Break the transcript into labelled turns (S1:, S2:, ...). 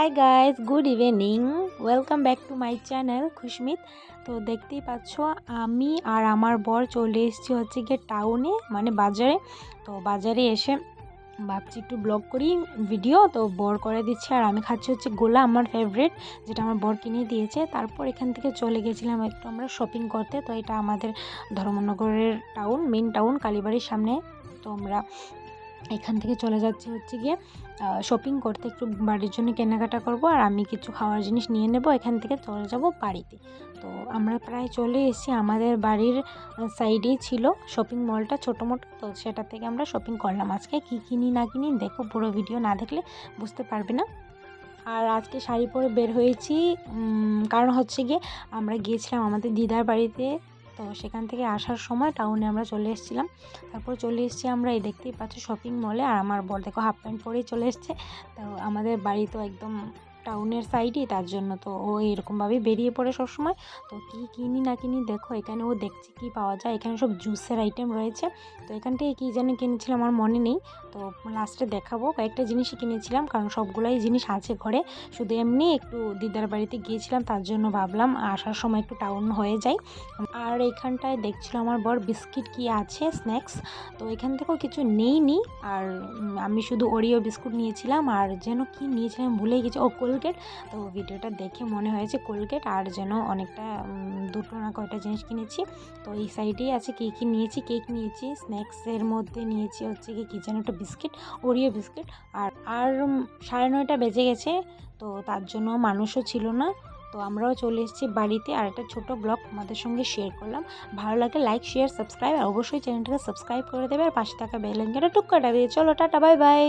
S1: Hi guys good evening welcome back to my channel Khushmit তো দেখতেই পাচ্ছ, আমি আর আমার বর চলে এসেছি হচ্ছে গিয়ে টাউনে মানে বাজারে। তো বাজারে এসে ভাবছি একটু ব্লগ করি ভিডিও তো বর করে দিচ্ছে আর আমি খাচ্ছি হচ্ছে গোলা, আমার ফেভারিট যেটা আমার বর কিনে দিয়েছে। তারপর এখান থেকে চলে গেছিলাম একটু আমরা শপিং করতে। তো এটা আমাদের ধর্মনগরের টাউন মেন টাউন কালীবাড়ির সামনে। তো আমরা এখান থেকে চলে যাচ্ছি হচ্ছে গিয়ে শপিং করতে। একটু বাড়ির জন্য কেনাকাটা করব আর আমি কিছু খাওয়ার জিনিস নিয়ে নেব। এখান থেকে চলে যাব বাড়িতে। তো আমরা প্রায় চলে এসেছি। আমাদের বাড়ির সাইডেই ছিল শপিং মলটা ছোটো মোটো। তো সেটা থেকে আমরা শপিং করলাম। আজকে কী কিনি না কিনি দেখো, পুরো ভিডিও না দেখলে বুঝতে পারবে না। আর আজকে শাড়ি পরে বের হয়েছি কারণ হচ্ছে গিয়ে আমরা গিয়েছিলাম আমাদের দিদার বাড়িতে। তো সেখান থেকে আসার সময় টাউনে আমরা চলে এসেছিলাম। তারপর চলে এসেছি আমরা এই দেখতেই পাচ্ছি শপিং মলে আর আমার বর দেখো হাফ প্যান্ট পরেই চলে এসছে। তো আমাদের বাড়ি তো একদম টাউনের সাইডে, তার জন্য তো ও এরকমভাবেই বেরিয়ে পড়ে সবসময়। তো কী কিনি না কিনি দেখো, এখানে ও দেখছে কী পাওয়া যায়। এখানে সব জুসের আইটেম রয়েছে। তো এখান থেকে কী যেন কিনেছিলাম আমার মনে নেই। তো লাস্টে দেখাবো। কয়েকটা জিনিসই কিনেছিলাম, কারণ সবগুলাই জিনিস আছে ঘরে। শুধু এমনি একটু দিদার বাড়িতে গিয়েছিলাম, তার জন্য ভাবলাম আসার সময় একটু টাউন হয়ে যায় আর এইখানটায় দেখছিল আমার বর বিস্কিট কি আছে স্ন্যাক্স তো এখান থেকেও কিছু নেইনি। আর আমি শুধু ওরিও বিস্কুট নিয়েছিলাম। আর যেন কি নিয়েছিলাম ভুলে গেছি। ও কোলগেট। তো ভিডিওটা দেখে মনে হয়েছে কোলগেট আর যেন অনেকটা দুটো না কয়টা জিনিস কিনেছি। তো এই সাইডেই আছে কী কী নিয়েছি, কেক নিয়েছি স্ন্যাক্সের মধ্যে নিয়েছি হচ্ছে কি, কী যেন একটা বিস্কিট, ওরিও বিস্কিট। আর আর সাড়ে নয়টা বেজে গেছে, তো তার জন্য মানুষও ছিল না। তো আমরাও চলে এসেছি বাড়িতে আর একটা ছোটো ব্লগ তোমাদের সঙ্গে শেয়ার করলাম। ভালো লাগে লাইক শেয়ার সাবস্ক্রাইব আর অবশ্যই চ্যানেলটাকে সাবস্ক্রাইব করে দেবে আর পাশে থাকা বেল আইকনটা টুক দিয়ে। চলো, টাটা বাই বাই